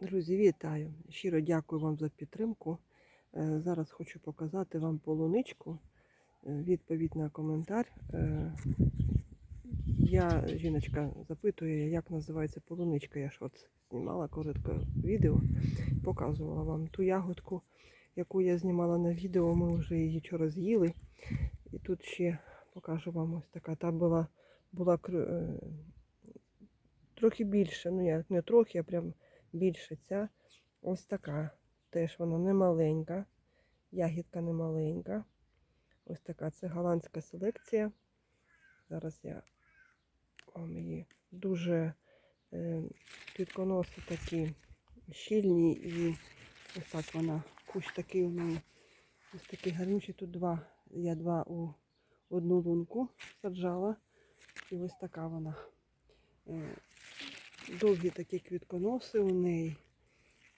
Друзі, вітаю! Щиро дякую вам за підтримку. Е, Зараз хочу показати вам полуничку. Е, Відповідь на коментар. Е, Я, жіночка, запитує, як називається полуничка. Я ж от знімала коротке відео, показувала вам ту ягодку, яку я знімала на відео. Ми вже її вчора з'їли. І тут ще покажу вам ось така. Та була, була трохи більше. Ну, як не трохи, а прям більше ця ось така. Теж вона не маленька, ягідка не маленька. Ось така. Це голландська селекція. Зараз я вам її дуже е, квітконоси такі щільні і ось так вона. Кущ такий у неї. Ось такий гарнючий. Тут два. Я два у одну лунку саджала. І ось така вона. Е, довгі такі квітконоси у неї.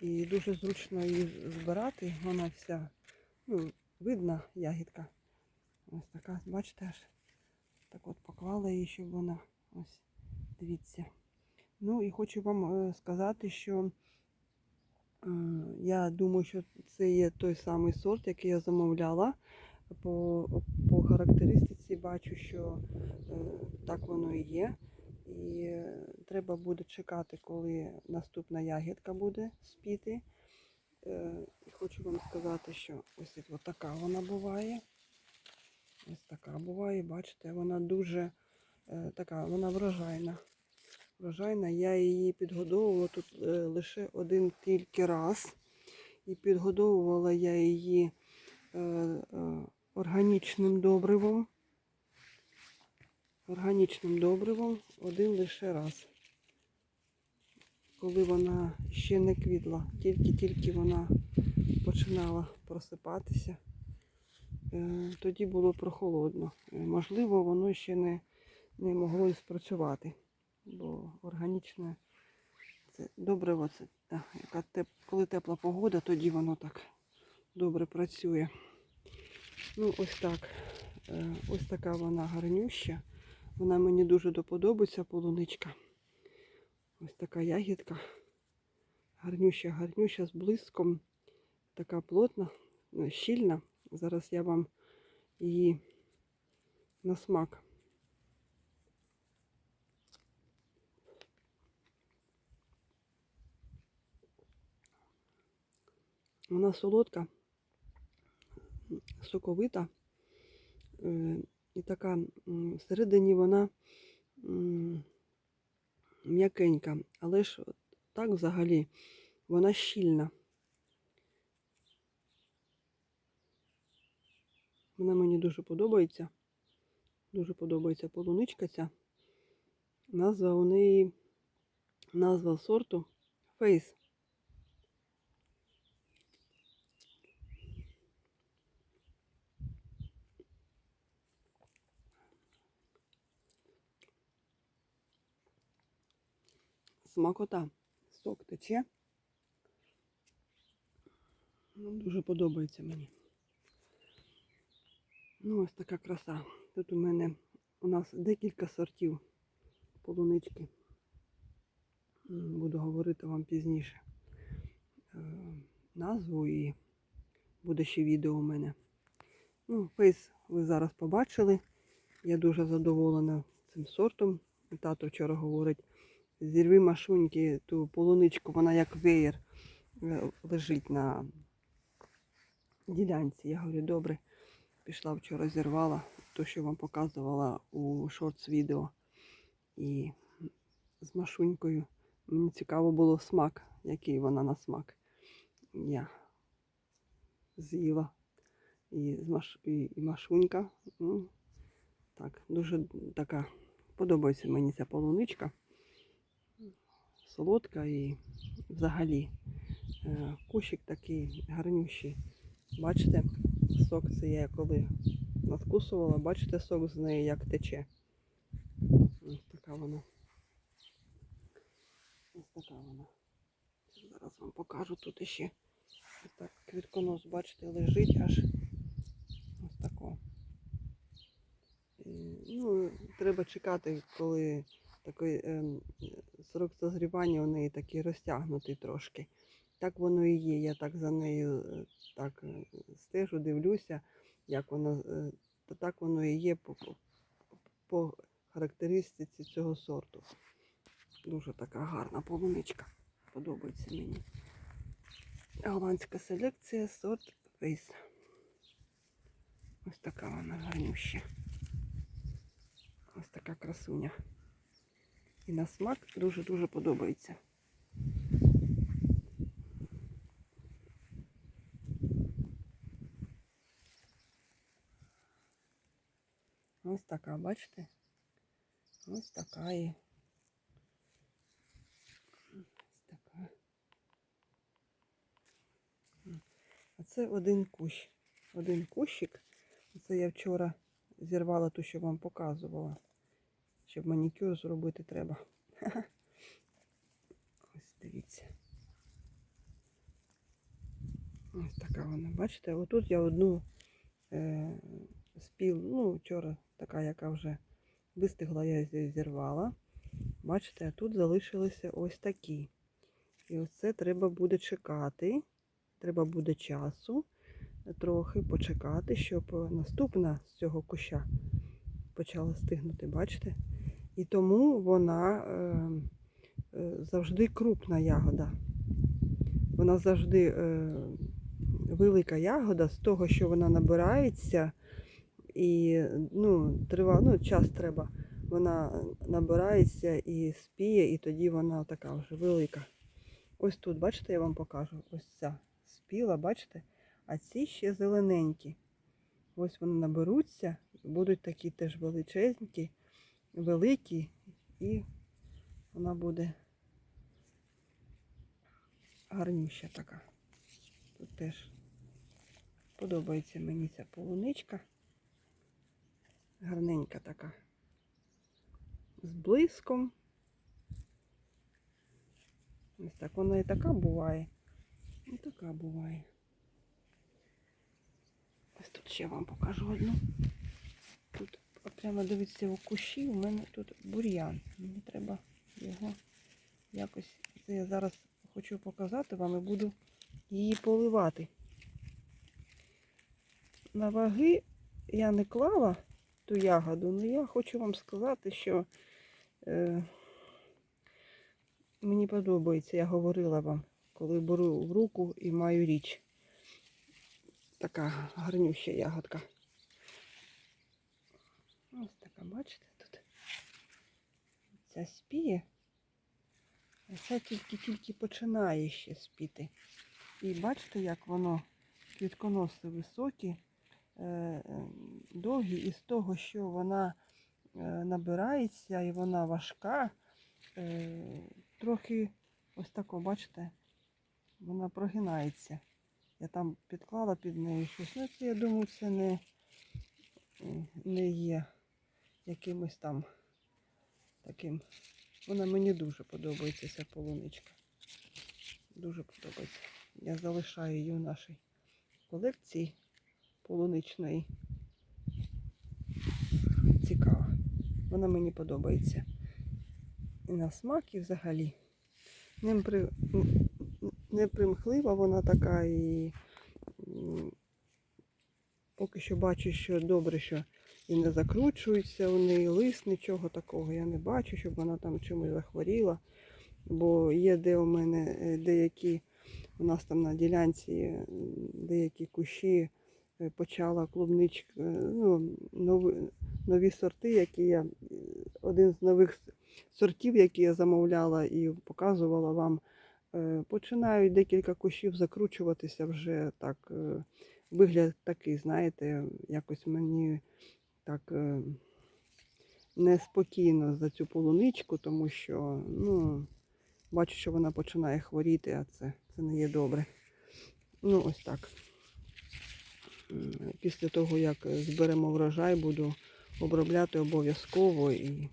І дуже зручно її збирати. Вона вся, ну, видна ягідка. Ось така, бачите, аж так от поклала її, щоб вона ось дивіться. Ну і хочу вам е, сказати, що е, я думаю, що це є той самий сорт, який я замовляла. По, по характеристиці бачу, що е, так воно і є. І е, треба буде чекати, коли наступна ягідка буде спіти. Е, і Хочу вам сказати, що ось така вона буває. Ось така буває, бачите, вона дуже е, така, вона врожайна. Врожайна. Я її підгодовувала тут лише один тільки раз. І підгодовувала я її органічним добривом органічним добривом один лише раз. Коли вона ще не квітла, тільки-тільки вона починала просипатися, е, тоді було прохолодно. Е, Можливо, воно ще не, не могло і спрацювати, бо органічне це добриво, це та, яка теп, коли тепла погода, тоді воно так добре працює. Ну, ось так. Е, Ось така вона гарнюща. Вона мені дуже доподобається, полуничка. Ось така ягідка. Гарнюща, гарнюща з блиском. Така плотна, е, щільна. Зараз я вам її на смак. Вона солодка, соковита. І така всередині вона м'якенька, але ж так взагалі вона щільна. Вона мені дуже подобається. Дуже подобається полуничка ця. Назва у неї, назва сорту Фейс. Смакота. Сок тече. Дуже подобається мені. Ну, ось така краса. Тут у мене у нас декілька сортів полунички. Буду говорити вам пізніше е, назву і буде ще відео у мене. Ну, фейс ви зараз побачили. Я дуже задоволена цим сортом. Тато вчора говорить, зірви машуньки, ту полуничку, вона як веєр е, лежить на ділянці. Я говорю, добре. Пішла вчора, зірвала то, що вам показувала у шортс відео. І з машунькою. Мені цікаво було смак, який вона на смак. Я з'їла. І, маш... і, машунька. Ну, так, дуже така. Подобається мені ця полуничка. Солодка і взагалі е, кущик такий гарнющий. Бачите, сок це я коли надкусувала, бачите сок з неї як тече. Ось така вона. Ось така вона. Зараз вам покажу тут іще. Ось так квітконос, бачите, лежить аж ось тако. Ну, треба чекати, коли такий ем, срок созрівання у неї такий розтягнутий трошки. Так воно і є. Я так за нею е, так е, стежу, дивлюся, як воно, е, то так воно і є по, по, характеристиці цього сорту. Дуже така гарна полуничка. Подобається мені. Голландська селекція сорт Фейс. Ось така вона гарнюща. Ось така красуня. І на смак дуже-дуже подобається. Ось така, бачите? Ось така і. Ось така. А це один кущ. Один кущик. Це я вчора зірвала ту, що вам показувала. Щоб манікюр зробити треба. Ось дивіться. Ось така вона. Бачите, отут я одну е, спіл, ну, вчора така, яка вже вистигла, я її зірвала. Бачите, а тут залишилися ось такі. І ось це треба буде чекати. Треба буде часу трохи почекати, щоб наступна з цього куща почала стигнути, бачите? І тому вона е, е, завжди крупна ягода. Вона завжди е, велика ягода з того, що вона набирається, і ну, трива, ну, час треба. Вона набирається і спіє, і тоді вона така вже велика. Ось тут, бачите, я вам покажу. Ось ця спіла, бачите? А ці ще зелененькі. Ось вони наберуться, будуть такі теж величезні, великі, і вона буде гарнюща така. Тут теж подобається мені ця полуничка. Гарненька така. З блиском. Ось так вона і така буває. І така буває. Ось тут ще вам покажу одну. Тут прямо дивіться у кущі, у мене тут бур'ян. Мені треба його якось. Це я зараз хочу показати вам і буду її поливати. На ваги я не клала ту ягоду, але я хочу вам сказати, що е, мені подобається, я говорила вам, коли беру в руку і маю річ. Така гарнюща ягодка. Така, бачите, тут ця спіє, а ця тільки-тільки починає ще спіти. І бачите, як воно квітконоси високі, е, е, довгі, і з того, що вона е, набирається і вона важка, трохи ось тако, бачите, вона прогинається. Я там підклала під нею щось. Ну, це, я думаю, це не, не є якимось там таким. Вона мені дуже подобається, ця полуничка. Дуже подобається. Я залишаю її в нашій колекції полуничної. Цікава. Вона мені подобається. І на смак, і взагалі. Не примхлива вона така і поки що бачу, що добре, що і не закручується у неї лист, нічого такого. Я не бачу, щоб вона там чимось захворіла. Бо є де у мене е, деякі, у нас там на ділянці деякі кущі е, почала клубничка, е, ну, нові, нові сорти, які я, один з нових сортів, які я замовляла і показувала вам. Починають декілька кущів закручуватися вже так. Вигляд такий, знаєте, якось мені так е, неспокійно за цю полуничку, тому що ну, бачу, що вона починає хворіти, а це, це не є добре. Ну, ось так. Після того, як зберемо врожай, буду обробляти обов'язково і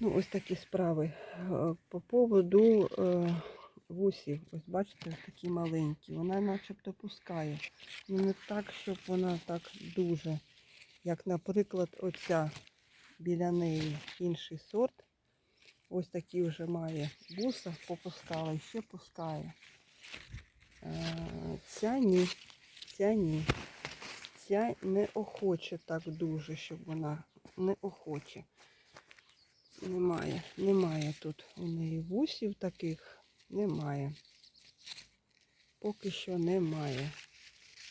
Ну, ось такі справи. Е, По поводу е, вусів, ось бачите, такі маленькі. Вона начебто пускає. Ну не так, щоб вона так дуже. Як, наприклад, оця біля неї інший сорт. Ось такі вже має буса, попускала і ще пускає. Е, Ця ні, ця ні. Ця не охоче так дуже, щоб вона не охоче. Немає, немає тут у неї вусів таких, немає. Поки що немає.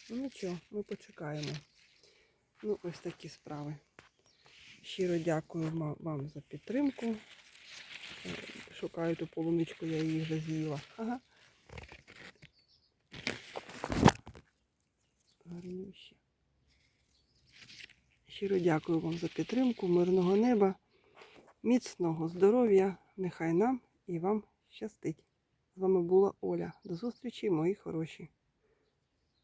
Ну нічого, ми почекаємо. Ну, ось такі справи. Щиро дякую вам за підтримку. Е, Шукаю ту полуничку, я її вже з'їла. Ага. Гарнющі. Щиро дякую вам за підтримку, мирного неба, міцного здоров'я. Нехай нам і вам щастить. З вами була Оля. До зустрічі, мої хороші.